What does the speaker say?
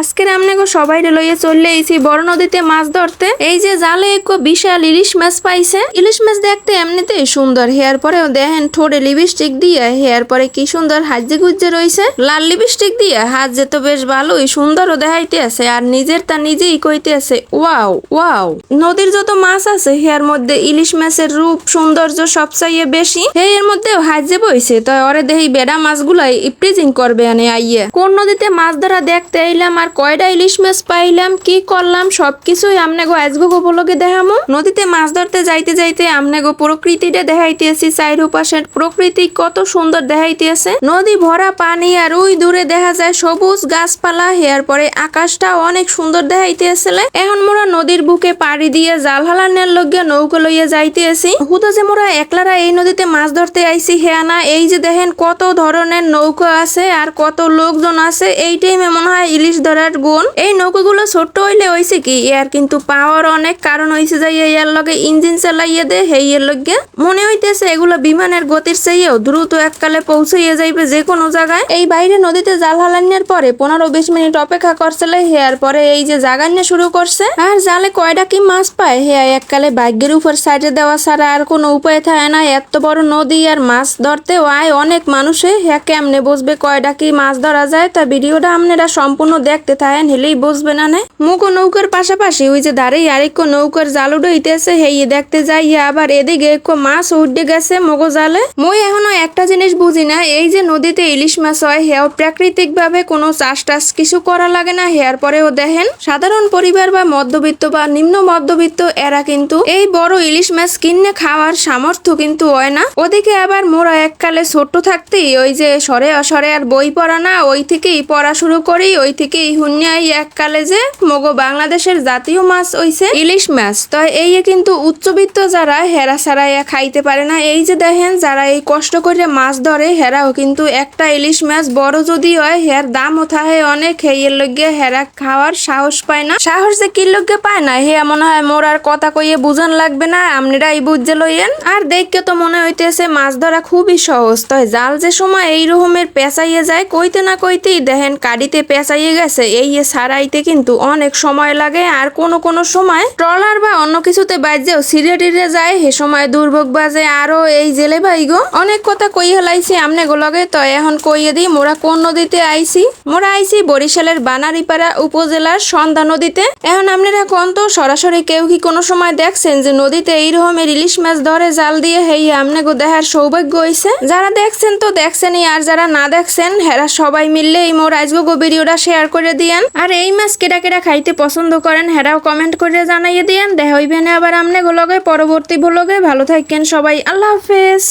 আজকের আমনেগো সবাই লইয়ে চললে এইছি বড় নদীতে মাছ ধরতে। এই যে জালে এক বিশাল ইলিশ মাছ পাইছে। ইলিশ মাছ দেখতে এমনিতেই সুন্দর, হেয়ার পরে দেখেন ঠোঁটে লিপস্টিক দিয়ে হেয়ার পরে কি সুন্দর হাজে গুজে রয়েছে লাল লিপস্টিক দিয়ে হাত যে তো বেশ ভালোই সুন্দরও দেখাইতে আছে আর নিজের তা নিজেই কইতে আছে, ওয়াও ওয়াও। নদীর যত মাছ আছে, হেয়ার মধ্যে ইলিশ মাছের রূপ, সৌন্দর্য সবচাইয়ে বেশি। হে এর মধ্যে হাজে বইছে তো ওরে দেহি বেড়া মাছগুলাই ইপ্রিজিং করবে আনে আইয়ে। কোন নদীতে মাছ ধরা দেখতে এলাম আর কয়টা ইলিশ মাছ পাইলাম, কি করলাম, সবকিছুই আমনে গো আজগো গোপলকে দেখামো। নদীতে মাছ ধরতে যাইতে যাইতে আমনে গো প্রকৃতিটা দেখাইতেছি চাইর পাশের প্রকৃতি কত সুন্দর দেখাইতেছে নদী ভরা পানি আর ওই দূরে দেখা যায় সবুজ গাছপালা, হেয়ার পরে আকাশটা অনেক সুন্দর দেখাইতেছিল এখন মোরা নদীর বুকে পাড়ি দিয়ে জাল হালানের লগে নৌকা লইয়া যাইতেছি হুদা যে মোরা একলারা এই নদীতে মাছ ধরতে আইছি হেয়া না এই যে দেখেন কত ধরনের নৌকা আছে আর কত লোকজন আছে। এই টাইমে মনে হয় ইলিশ ধরার গুণ? এই নৌকাগুলো ছোট্ট হইলে হইছে কি? ইয়ার কিন্তু পাওয়ার অনেক, কারণ হইছে যে ইয়ার লগে ইঞ্জিন চালাইয়ে দে, হেই এর লগে। মনে হইতেছে এগুলো বিমানের গতির চেয়েও দ্রুত এককালে পৌঁছাইয়া যাইবে যে কোনো জায়গায়। এই বাইরে নদীতে জাল হালানোর পরে পনেরো বিশ মিনিট অপেক্ষা করছিল, হেয়ার পরে এই যে জাগান্য শুরু করছে। আর জালে কয়টা কি মাছ পায়? হেয়া এককালে ভাগ্যের উপর সাইডে দেওয়া ছাড়া আর কোনো উপায় থাকে না। এত বড় নদী আর মাছ ধরতে আয় অনেক মানুষে। হ্যাঁ কেমনে বসবে কয়টা কি মাছ ধরা যায়? তা ভিডিওটা আপনারা সম্পূর্ণ দেখতে থাকেন হেলেই বুঝবে না নে। মুখো নৌকার পাশাপাশি ওই যে দাঁড়িয়ে আরেক নৌকার জাল উঠেছে হেয়ে দেখতে যাইয়া আবার এদিকে একটু মাছ উঠে গেছে মগো জালে। মই এখনও একটা জিনিস বুঝি না, এই যে নদীতে ইলিশ মাছ হয়, হেও প্রাকৃতিক ভাবে কোনো চাষ টাস কিছু করা লাগে না, হেয়ার পরেও দেখেন। সাধারণ পরিবার বা মধ্যবিত্ত বা নিম্ন মধ্যবিত্ত এরা কিন্তু এই বড় ইলিশ মাছ কিনে খাওয়ার সামর্থ্য কিন্তু হয় না। ওদিকে আবার মোরা এককালে ছোট্ট থাকতেই ওই যে সরে অসরে আর বই পড়া না, ওই থেকেই পড়া শুরু করি, ওই থেকেই হুনিয়াই এককালে যে মগো বাংলাদেশের জাতীয় মাছ হইছে ইলিশ মাছ। তো এই কিন্তু উচ্চবিত্ত যারা হেরা ছাড়াইয়া খাইতে পারে না। এই যে দেখেন, যারা এই কষ্ট করে মাছ ধরে, হেরাও কিন্তু একটা ইলিশ মাছ। বড় যদি হয় হের দামও থাকে অনেক। হেয়ের লগে হেরা খাওয়ার সাহস পায় না। সাহস যে কি লগে পায় না? হে মনে হয়, মোর আর কথা কইয়ে বুঝান লাগবে না। আপনারাই বুঝতে লইয়েন। আর দেখকে তো মনে হইতেছে, মাছ ধরা খুবই সহজ। তয় জাল যে সময় এই রকমের পেঁচাইয়ে যায়, কইতে না কইতেই দেখেন, কাডিতে পেঁচাইয়ে গেছে। এই এ সারাইতে কিন্তু অনেক সময় লাগে আর কোনো কোনো সময় ট্রলার বা অন্য কিছুতে বাজেও সিরে টিরে যায় হে সময় দুর্ভোগ বাজে। আরও এই জেলে ভাই গো, অনেক কথা কই হেলাইছি আমনে গোলগে তো এখন কইয়ে দিই, মোরা কোন নদীতে আইছি? মোরা আইছি বরিশালের বানারিপাড়া উপজেলার সন্ধ্যা নদীতে। এখন আপনারা কোন তো, সরাসরি কেউ কি কোনো সময় দেখছেন যে নদীতে এই রকমের ইলিশ মাছ ধরে জাল দিয়ে হেই আমনে গো দেখার সৌভাগ্য হইছে? যারা দেখছেন তো দেখছেনই, আর যারা না দেখছেন, হেরা সবাই মিললে এই মোর আজগো ভিডিওটা শেয়ার করে দিয়েন। আর এই মাছ কেটা কেটা খাইতে পছন্দ করেন, হেরাও কমেন্ট করে জানাইয়ে দিয়েন। দেখা হইবে আবার আমনে গোলগে পরবর্তী ভ্লগে ভালো থাকেন সবাই, আল্লাহ হাফেজ।